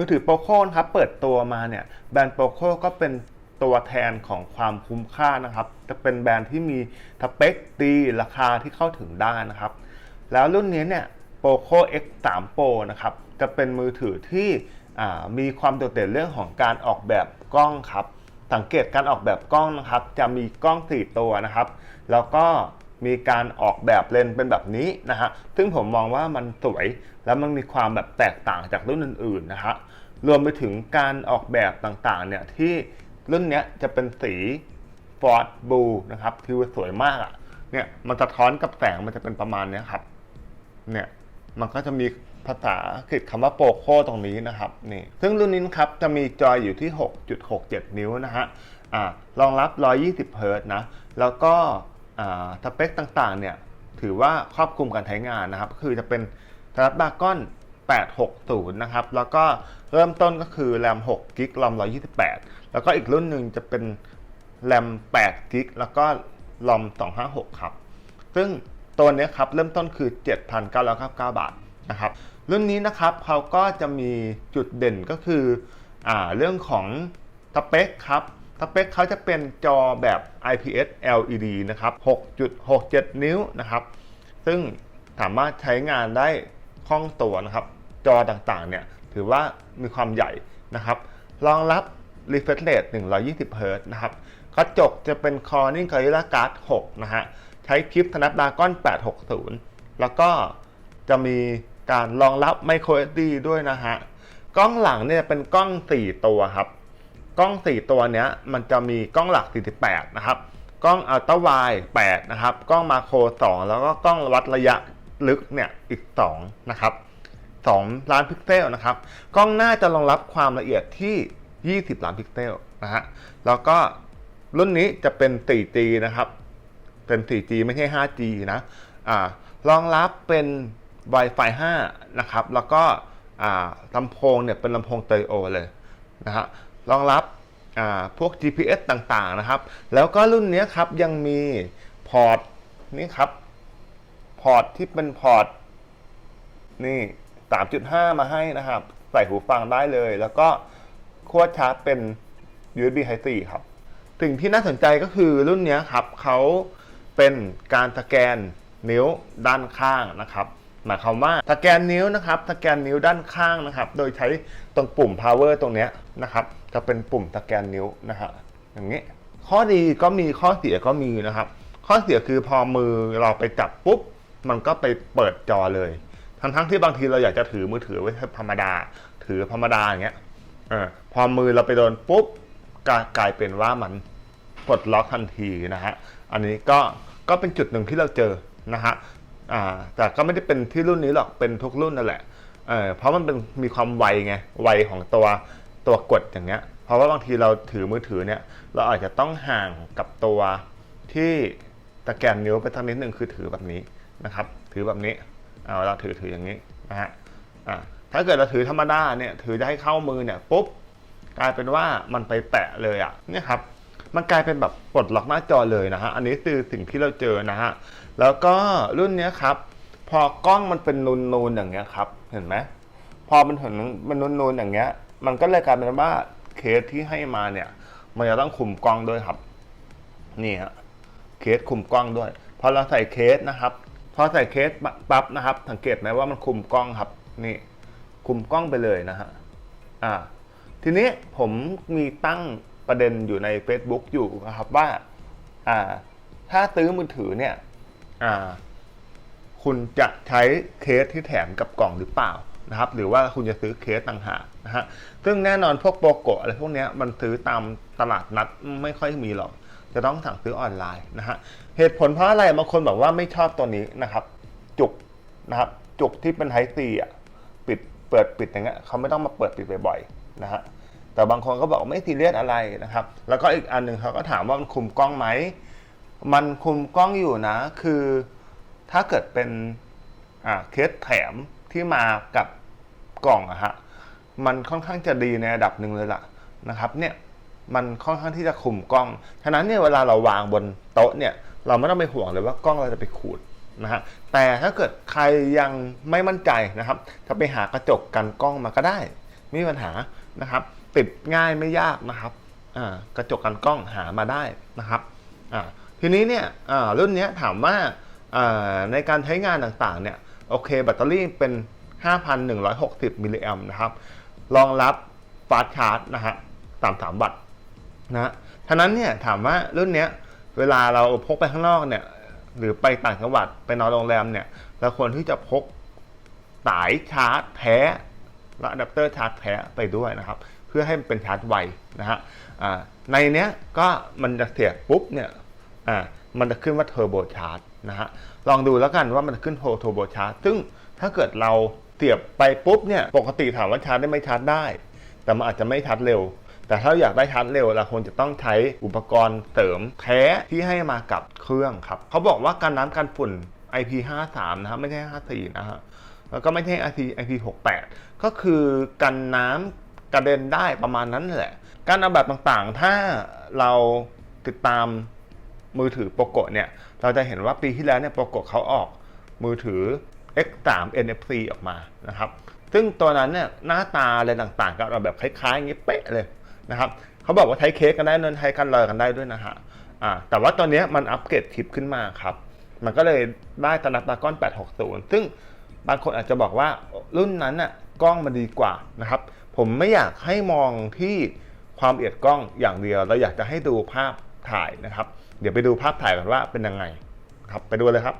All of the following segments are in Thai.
มือถือโปโคนะครับเปิดตัวมาเนี่ยแบรนด์โปโคก็เป็นตัวแทนของความคุ้มค่านะครับ จะเป็นแบรนด์ที่มีสเปคดีราคาที่เข้าถึงได้นะครับ แล้วรุ่นนี้เนี่ย Poco X3 Pro นะครับ จะเป็นมือถือที่มีความโดดเด่นเรื่องของการออกแบบกล้องครับ สังเกตการออกแบบกล้องนะครับ จะมีกล้อง 4 ตัวนะครับ แล้วก็มีการออกแบบเลนเป็นแบบนี้นะฮะ ซึ่งผมมองว่ามันสวย แล้วมันมีความแบบแตกต่างจากรุ่นอื่นๆนะฮะ รวมไปถึงการออกแบบต่างๆเนี่ยที่รุ่นเนี้ยจะเป็นสีฟอร์ดบลูนะครับคือสวยมากอะ่ะเนี่ยมันสะท้อนกับแสงมันจะเป็นประมาณเนี้ยครับเนี่ยมันก็จะมีภาษาอังกฤษคำว่าโปโคตรงนี้นะครับนี่ซึ่งรุ่นนี้นครับจะมีจอยอยู่ที่ 6.67 นิ้วนะฮะอ่ารองรับ 120เฮิร์ตซ์นะแล้วก็อ่าสเปคต่างๆเนี่ยถือว่าครอบคลุมการใช้งานนะครับ คือจะเป็น Snapdragon 860 นะครับ แล้วก็เริ่มต้นก็คือแรม6กิกรอม128 แล้วก็อีกรุ่นหนึ่งจะเป็นแรม8กิกแล้วก็รอม256 ครับ ซึ่งตัวนี้ครับ เริ่มต้นคือ 7,999 บาทนะครับ รุ่นนี้นะครับเขาก็จะมีจุดเด่นก็คืออเรื่องของสเปคครับสเปคเขาจะเป็นจอแบบ IPS LED นะครับ 6.67 นิ้วนะครับ ซึ่งสามารถใช้งานได้คล่องตัวนะครับ จอต่างๆเนี่ยถือว่ามีความใหญ่นะครับ รองรับ refresh rate 120 Hz นะครับ กระจกจะเป็น Corning Gorilla Glass 6 นะฮะ ใช้ชิป Snapdragon 860 แล้วก็จะมีการรองรับ Micro SD ด้วยนะฮะ กล้องหลังเนี่ยเป็นกล้อง 4 ตัวครับ กล้อง 4 ตัวเนี้ยมันจะมีกล้องหลัก 48 นะครับ กล้องอัลตร้าไวด์8นะครับ กล้องมาโคร 2 แล้วก็กล้องวัดระยะลึกเนี่ยอีก 2 นะครับ 2 ล้านพิกเซลนะครับ กล้องหน้าจะรองรับความละเอียดที่ 20 ล้านพิกเซลนะฮะ แล้วก็รุ่นนี้จะเป็น 4G นะครับ เป็น 4G ไม่ใช่ 5G นะ อ่ารองรับเป็น Wi-Fi 5 นะครับ แล้วก็อ่าลำโพงเนี่ยเป็นลำโพงเตอริโอเลยนะฮะ รองรับอ่าพวก GPS ต่างๆนะครับ แล้วก็รุ่นนี้ครับยังมีพอร์ตนี่ครับ พอร์ตที่เป็นพอร์ตนี่ 3.5 มาให้นะครับ ใส่หูฟังได้เลย แล้วก็ขั้วชาร์จเป็น USB Type C ครับสิ่งที่น่าสนใจก็คือรุ่นนี้ครับเขาเป็นการสแกนนิ้วด้านข้างนะครับหมายความว่าสแกนนิ้วนะครับสแกนนิ้วด้านข้างนะครับ โดยใช้ตรงปุ่ม power ตรงนี้นะครับ จะเป็นปุ่มสแกนนิ้วนะฮะอย่างนี้ ข้อดีก็มีข้อเสียก็มีนะครับ ข้อเสียคือพอมือเราไปจับปุ๊บ มันก็ไปเปิดจอเลย ทั้งทั้งที่บางทีเราอยากจะถือมือถือไว้ธรรมดา ถือธรรมดาอย่างเงี้ยออพอมือเราไปโดนปุ๊บกลายกลายเป็นว่ามันปลดล็อกทันทีนะฮะ อันนี้ก็ก็เป็นจุดหนึ่งที่เราเจอนะฮะอ่าแต่ก็ไม่ได้เป็นที่รุ่นนี้หรอกเป็นทุกรุ่นนั่นแหละเออเพราะมันเป็นมีความไวไงไวของตัวตัวกดอย่างเงี้ย เพราะว่าบางทีเราถือมือถือเนี่ย เราอาจจะต้องห่างกับตัวที่ตะแกนนิ้วไปทักนิดหนึ่งคือถือแบบนี้นะครับ ถือแบบนี้ เราถือถืออย่างนี้นะฮะถ้าเกิดเราถือธรรมดาเนี่ยถือจะให้เข้ามือเนี่ยปุ๊บกลายเป็นว่ามันไปแตะเลยอะเนี่ยครับมันกลายเป็นแบบปลดล็อกหน้าจอเลยนะฮะอันนี้คือสิ่งที่เราเจอนะฮะแล้วก็รุ่นเนี้ยครับ พอกล้องมันเป็นนูนๆอย่างเงี้ยครับเห็นไหมพอมันเห็นมันนูนๆอย่างเงี้ย มันก็เลยกลายเป็นว่าเคสที่ให้มาเนี่ย มันจะต้องคุมกล้องด้วยครับ นี่ฮะเคสคุมกล้องด้วยพอเราใส่เคสนะครับ พอใส่เคสปั๊บนะครับ สังเกตไหมว่ามันคุมกล้องครับนี่คุมกล้องไปเลยนะฮะอ่าทีนี้ผมมีตั้งประเด็นอยู่ใน Facebook อยู่นะครับว่าอ่า ถ้าซื้อมือถือเนี่ยอ่าคุณจะใช้เคสที่แถมกับกล่องหรือเปล่านะครับ หรือว่าคุณจะซื้อเคสต่างหากนะฮะซึ่งแน่นอนพวกโปรโกะอะไรพวกนี้มันซื้อตามตลาดนัดไม่ค่อยมีหรอก จะต้องสั่งซื้อออนไลน์นะฮะเหตุผลเพราะอะไรบางคนบอกว่าไม่ชอบตัวนี้นะครับ จุกนะครับจุกที่เป็นไฮซีอะปิดเปิดปิดอย่างเงี้ยเขาไม่ต้องมาเปิดปิดบ่อยๆนะฮะแต่บางคนก็บอกไม่ซีเรียสอะไรนะครับ แล้วก็อีกอันหนึ่งเขาก็ถามว่ามันคุมกล้องไหมมันคุมกล้องอยู่นะ คือถ้าเกิดเป็นอ่าเคสแถมที่มากับกล่องอะฮะมันค่อนข้างจะดีในระดับหนึ่งเลยล่ะนะครับเนี่ย มันค่อนข้างที่จะคุมกล้อง ฉะนั้นเนี่ยเวลาเราวางบนโต๊ะเนี่ยเราไม่ต้องไปห่วงเลยว่ากล้องเราจะไปขูดนะฮะแต่ถ้าเกิดใครยังไม่มั่นใจนะครับจะไปหากระจกกันกล้องมาก็ได้ไม่มีปัญหานะครับ ติดง่ายไม่ยากนะครับกระจกกันกล้องหามาได้นะครับทีนี้เนี่ยรุ่นนี้ถามว่าในการใช้งานต่างๆเนี่ยโอเคแบตเตอรี่เป็น 5,160มิลลิแอมนะครับรองรับฟาสต์ชาร์จนะฮะ33วัตต์ นะฮะนั้นเนี่ยถามว่ารุ่นเนี้ยเวลาเราพกไปข้างนอกเนี่ยหรือไปต่างจังหวัดไปนอนโรงแรมเนี่ยเราควรที่จะพกสายชาร์จแท้และอะแดปเตอร์ชาร์จแท้ไปด้วยนะครับ เพื่อให้มันเป็นชาร์จไวนะฮะในเนี้ยก็มันจะเสียบปุ๊บเนี่ยอ่ามันจะขึ้นว่าเทอร์โบชาร์จนะฮะลองดูแล้วกันว่ามันจะขึ้นเทอร์โบชาร์จซึ่งถ้าเกิดเราเสียบไปปุ๊บเนี่ยปกติถามว่าชาร์จได้ไหมชาร์จได้ แต่มันอาจจะไม่ชาร์จเร็ว แต่ถ้าอยากได้ชาร์จเร็วเราควรจะต้องใช้อุปกรณ์เสริมแท้ที่ให้มากับเครื่องครับเขาบอกว่าการน้ำกันฝุ่น IP53 นะครับไม่ใช่ 54 นะฮะแล้วก็ไม่ใช่ IP IP68 ก็คือกันน้ำกระเด็นได้ประมาณนั้นแหละ การเอาแบบต่างๆ ถ้าเราติดตามมือถือโปโกเนี่ย เราจะเห็นว่าปีที่แล้วเนี่ยโปโกเขาออกมือถือ X3 NFC ออกมานะครับ ซึ่งตัวนั้นเนี่ยหน้าตาอะไรต่างๆ ก็เอาแบบคล้ายๆอย่างนี้เป๊ะเลย นะครับเขาบอกว่าใช้เค้กกันได้นนใช้กันเลยกันได้ด้วยนะฮะอ่าแต่ว่าตอนนี้มันอัปเกรดชิปขึ้นมาครับ มันก็เลยได้ตนับตากล้อน 860 ซึ่งบางคนอาจจะบอกว่ารุ่นนั้นน่ะกล้องมันดีกว่านะครับ ผมไม่อยากให้มองที่ความละเอียดกล้องอย่างเดียว เราอยากจะให้ดูภาพถ่ายนะครับ เดี๋ยวไปดูภาพถ่ายกันว่าเป็นยังไงครับไปดูเลยครับ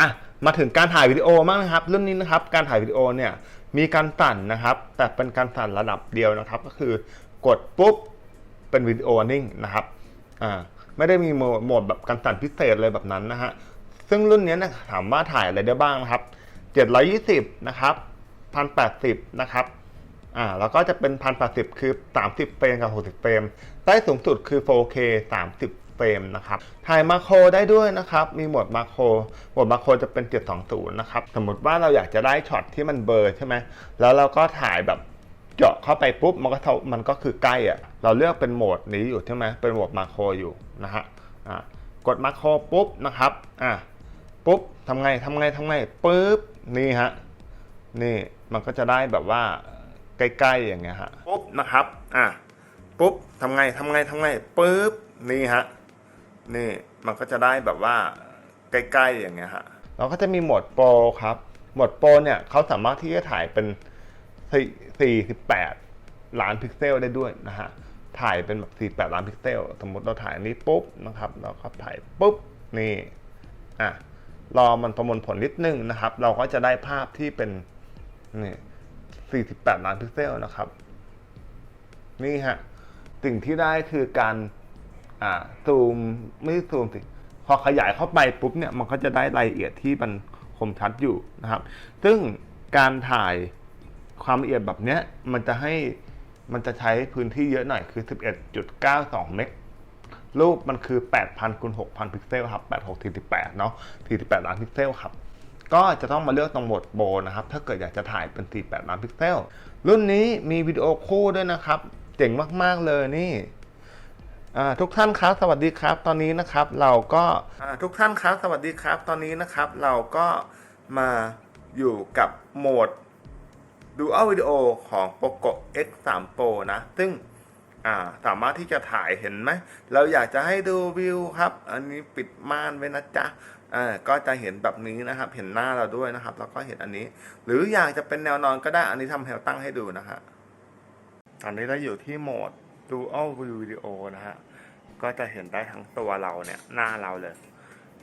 อะมาถึงการถ่ายวิดีโอบ้างนะครับ รุ่นนี้นะครับการถ่ายวิดีโอเนี่ยมีการสั่นนะครับ แต่เป็นการสั่นระดับเดียวนะครับ ก็คือกดปุ๊บเป็นวิดีโอนิ่งนะครับอ่าไม่ได้มีโหมดโหมดแบบการสั่นพิเศษเลยแบบนั้นนะฮะซึ่งรุ่นนี้นะถามว่าถ่ายอะไรได้บ้างนะครับ 720 นะครับ 1080 นะครับอ่าแล้วก็จะเป็น 1080 คือ 30 เฟรมกับ 60 เฟรมได้สูงสุดคือ 4K 30 เฟรมนะครับ ถ่ายมาโครได้ด้วยนะครับ มีโหมดมาโครโหมดมาโครจะเป็น 720 นะครับ สมมติว่าเราอยากจะได้ช็อตที่มันเบอร์ใช่ไหม แล้วเราก็ถ่ายแบบเจาะเข้าไปปุ๊บ มันก็เท่ามันก็คือใกล้อะเราเลือกเป็นโหมดนี้อยู่ใช่ไหมเป็นโหมดมาโครอยู่นะฮะอ่ากดมาโครปุ๊บนะครับอ่าปุ๊บทำไงทำไงทำไงปุ๊บนี่ฮะนี่มันก็จะได้แบบว่าใกล้ๆอย่างเงี้ยฮะปุ๊บนะครับอะปุ๊บทำไงทำไงทำไงปุ๊บนี่ฮะ นี่มันก็จะได้แบบว่าใกล้ๆอย่างเงี้ยฮะเราก็จะมีโหมดโปรครับโหมดโปรเนี่ยเขาสามารถที่จะถ่ายเป็น 48 ล้านพิกเซลได้ด้วยนะฮะถ่ายเป็นแบบ48 ล้านพิกเซล สมมติเราถ่ายอันนี้ปุ๊บนะครับเราก็ถ่ายปุ๊บนี่อะรอมันประมวลผลนิดนึงนะครับ เราก็จะได้ภาพที่เป็นนี่48 ล้านพิกเซลนะครับ นี่ฮะสิ่งที่ได้คือการ อ่าซูมไม่ใช่ซูมสิพอขยายเข้าไปปุ๊บเนี่ยมันก็จะได้รายละเอียดที่มันคมชัดอยู่นะครับ ซึ่งการถ่ายความละเอียดแบบเนี้ยมันจะให้มันจะใช้พื้นที่เยอะหน่อยคือ 11.92 เมกรูปมันคือ 8,000คูณ6,000 พิกเซลครับ 8648 เนาะ48 ล้านพิกเซลครับ ก็จะต้องมาเลือกตรงโหมดโบนะครับ ถ้าเกิดอยากจะถ่ายเป็น 48 ล้านพิกเซล รุ่นนี้มีวิดีโอคู่ด้วยนะครับ เจ๋งมาก ๆ เลยนี่ ทุกท่านครับสวัสดีครับ ตอนนี้นะครับเราก็ทุกท่านครับสวัสดีครับ ตอนนี้นะครับเราก็มาอยู่กับโหมด Dual Video ของ Poco X3 Pro นะ ซึ่งาสามารถที่จะถ่ายเห็นไหม เราอยากจะให้ดูวิวครับ อันนี้ปิดม่านไว้นะจ๊ะก็จะเห็นแบบนี้นะครับ เห็นหน้าเราด้วยนะครับ แล้วก็เห็นอันนี้ หรืออยากจะเป็นแนวนอนก็ได้ อันนี้ทำแฮลตั้งให้ดูนะฮะตอนนี้เราอยู่ที่โหมด Dual View Video นะฮะ ก็จะเห็นได้ทั้งตัวเราเนี่ย หน้าเราเลย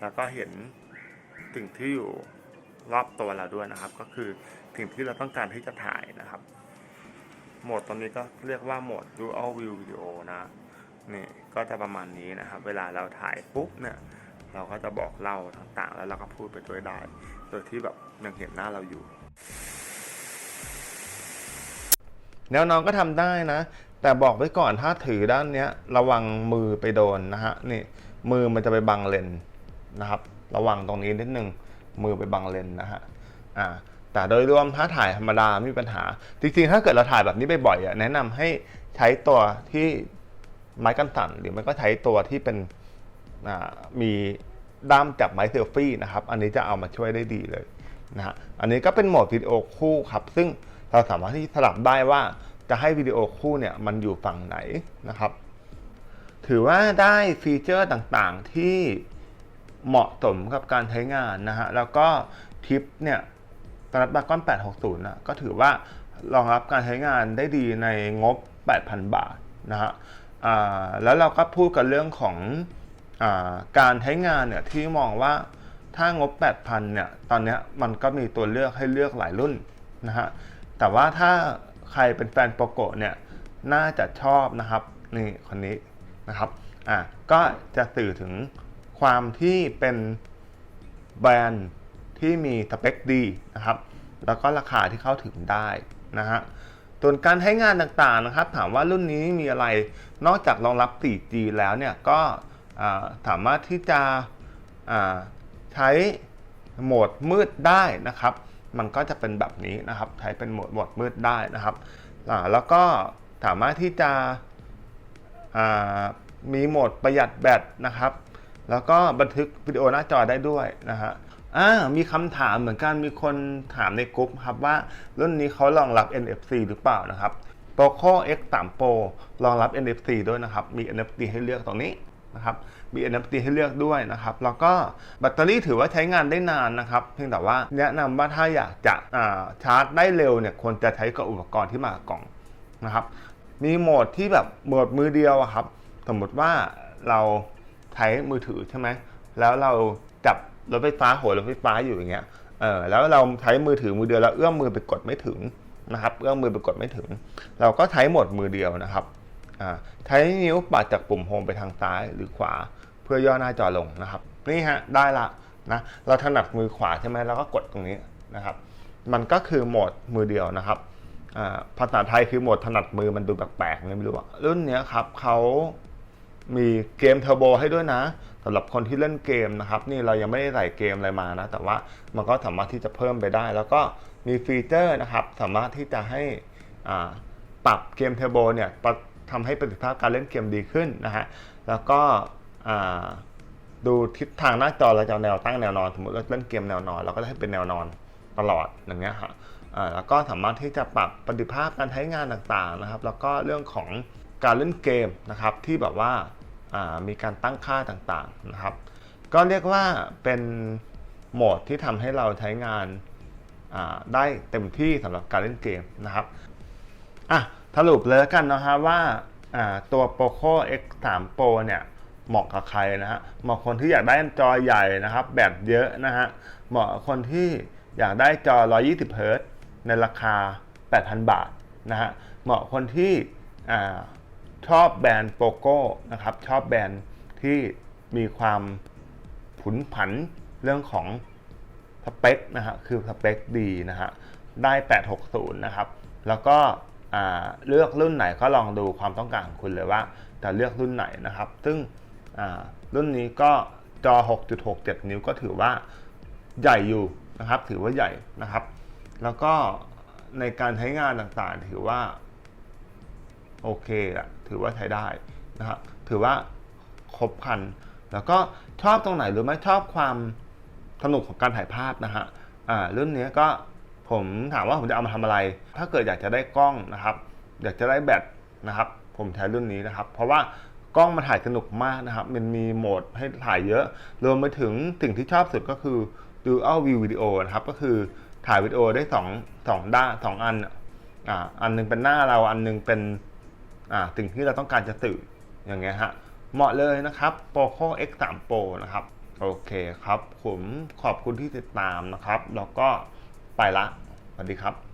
แล้วก็เห็นสิ่งที่อยู่รอบตัวเราด้วยนะครับ ก็คือสิ่งที่เราต้องการที่จะถ่ายนะครับ โหมดตรงนี้ก็เรียกว่าโหมด Dual View Video นะนี่ก็จะประมาณนี้นะครับ เวลาเราถ่ายปุ๊บเนี่ยเราก็จะบอกเล่าต่างๆ แล้วเราก็พูดไปด้วยได้ โดยที่แบบยังเห็นหน้าเราอยู่ แนวน้อนก็ทำได้นะ แต่บอกไว้ก่อนถ้าถือด้านเนี้ยระวังมือไปโดนนะฮะนี่มือมันจะไปบังเลนนะครับ ระวังตรงนี้นิดนึงมือไปบังเลนนะฮะอ่าแต่โดยรวมถ้าถ่ายธรรมดาไม่มีปัญหา จริงๆ ถ้าเกิดเราถ่ายแบบนี้บ่อยๆแนะนำให้ใช้ตัวที่ไม้กันสั่นหรือไม่ก็ใช้ตัวที่เป็นมีด้ามจับไม้เซลฟี่นะครับ อันนี้จะเอามาช่วยได้ดีเลยนะฮะอันนี้ก็เป็นโหมดวิดีโอคู่ครับ ซึ่งเราสามารถที่สลับได้ว่า จะให้วิดีโอคู่เนี่ยมันอยู่ฝั่งไหนนะครับ ถือว่าได้ฟีเจอร์ต่างๆที่เหมาะสมกับการใช้งานนะฮะ แล้วก็ทิปเนี่ยตลับดาก้อน 860นะก็ถือว่ารองรับการใช้งานได้ดีในงบ 8,000 บาทนะฮะอ่าแล้วเราก็พูดกันเรื่องของอาการใช้งานเนี่ยที่มองว่าถ้างบ 8,000เนี่ยตอนนี้มันก็มีตัวเลือกให้เลือกหลายรุ่นนะฮะแต่ว่าถ้า ใครเป็นแฟนโปโกเนี่ยน่าจะชอบนะครับนี่คนนี้นะครับอะก็จะสื่อถึงความที่เป็นแบรนด์ที่มีสเปคดีนะครับ แล้วก็ราคาที่เข้าถึงได้นะฮะส่วนการใช้งานต่างๆนะครับ ถามว่ารุ่นนี้มีอะไรนอกจากรองรับ 4G แล้วเนี่ยก็สามารถที่จะใช้โหมดมืดได้นะครับ มันก็จะเป็นแบบนี้นะครับ ใช้เป็นโหมดโหมดมืดได้นะครับแล้วก็สามารถที่จะมีโหมดประหยัดแบตนะครับ แล้วก็บันทึกวิดีโอหน้าจอได้ด้วยนะฮะมีคำถามเหมือนกันมีคนถามในกลุ่มครับว่ารุ่นนี้เขารองรับ NFC หรือเปล่านะครับ Poco X3 Pro รองรับ NFC ด้วยนะครับ มี NFC ให้เลือกตรงนี้ นะครับมี NFC ให้เลือกด้วยนะครับแล้วก็แบตเตอรี่ถือว่าใช้งานได้นานนะครับ เพียงแต่ว่าแนะนำว่าถ้าอยากจะาชาร์จได้เร็วเนี่ยควรจะใช้กับอุปกรณ์ที่มากับกล่องนะครับ มีโหมดที่แบบโหมดมือเดียวครับ สมมติว่าเราใช้มือถือใช่ไหมแล้วเราจับรถไฟฟ้าหัวรถไฟฟ้าอยู่อย่างเงี้ยเออแล้วเราใช้มือถือมือเดียวแล้วเอื้อมมือไปกดไม่ถึงนะครับเอื้อมมือไปกดไม่ถึง เราก็ใช้โหมดมือเดียวนะครับ ใช้นิ้วปัดจากปุ่มโฮมไปทางซ้ายหรือขวา เพื่อย่อหน้าจอลงนะครับ นี่ฮะได้ละนะเราถนัดมือขวาใช่ไหมเราก็กดตรงนี้นะครับ มันก็คือโหมดมือเดียวนะครับภาษาไทยคือโหมดถนัดมือมันดูแปลกๆไม่รู้อะรุ่นนี้ครับเขามีเกมเทอร์โบให้ด้วยนะสำหรับคนที่เล่นเกมนะครับ นี่เรายังไม่ได้ใส่เกมอะไรมานะ แต่ว่ามันก็สามารถที่จะเพิ่มไปได้ แล้วก็มีฟีเจอร์นะครับ สามารถที่จะให้ปรับเกมเทอร์โบเนี่ย ทำให้ประสิทธิภาพการเล่นเกมดีขึ้นนะฮะแล้วก็ดูทิศทางหน้าจอเราจะเอาแนวตั้งแนวนอนสมมติเราเล่นเกมแนวนอนเราก็จะให้เป็นแนวนอนตลอดอย่างเงี้ยฮะแล้วก็สามารถที่จะปรับประสิทธิภาพการใช้งานต่างๆนะครับ แล้วก็เรื่องของการเล่นเกมนะครับที่แบบว่าามีการตั้งค่าต่างๆนะครับ ก็เรียกว่าเป็นโหมดที่ทำให้เราใช้งานาได้เต็มที่สำหรับการเล่นเกมนะครับอะ สรุปเลยกันนะฮะว่าตัว Poco X3 Pro เนี่ยเหมาะกับใครนะฮะเหมาะคนที่อยากได้จอใหญ่นะครับ แบตเยอะนะฮะเหมาะคนที่อยากได้จอ 120เฮิรตในราคา 8,000 บาทนะฮะเหมาะคนที่ชอบแบรนด์โปโก้นะครับชอบแบรนด์ที่มีความผุนผันเรื่องของสเปคนะฮะคือสเปคดีนะฮะได้ 860 นะครับ แล้วก็ เลือกรุ่นไหนก็ลองดูความต้องการของคุณเลยว่าจะเลือกรุ่นไหนนะครับ ซึ่งรุ่นนี้ก็จอ 6.67 นิ้วก็ถือว่าใหญ่อยู่นะครับ ถือว่าใหญ่นะครับ แล้วก็ในการใช้งานต่างๆ ถือว่าโอเคอะถือว่าใช้ได้นะครับ ถือว่าครบครัน แล้วก็ชอบตรงไหนหรือไม่ชอบความสนุกของการถ่ายภาพนะฮะรุ่นนี้ก็ ผมถามว่าผมจะเอามาทำอะไร ถ้าเกิดอยากจะได้กล้องนะครับ อยากจะได้แบตนะครับ ผมใช้รุ่นนี้นะครับ เพราะว่ากล้องมาถ่ายสนุกมากนะครับ มันมีโหมดให้ถ่ายเยอะ รวมไปถึงสิ่งที่ชอบสุดก็คือ Dual View Video นะครับ ก็คือถ่ายวิดีโอได้สองสองด้านสองอัน อ่า อันหนึงเป็นหน้าเรา อันหนึงเป็น อ่า สิ่งที่เราต้องการจะสื่อ อย่างเงี้ยฮะ เหมาะเลยนะครับ Poco X3 Pro นะครับ โอเคครับ ผมขอบคุณที่ติดตามนะครับ แล้วก็ ไปละสวัสดีครับ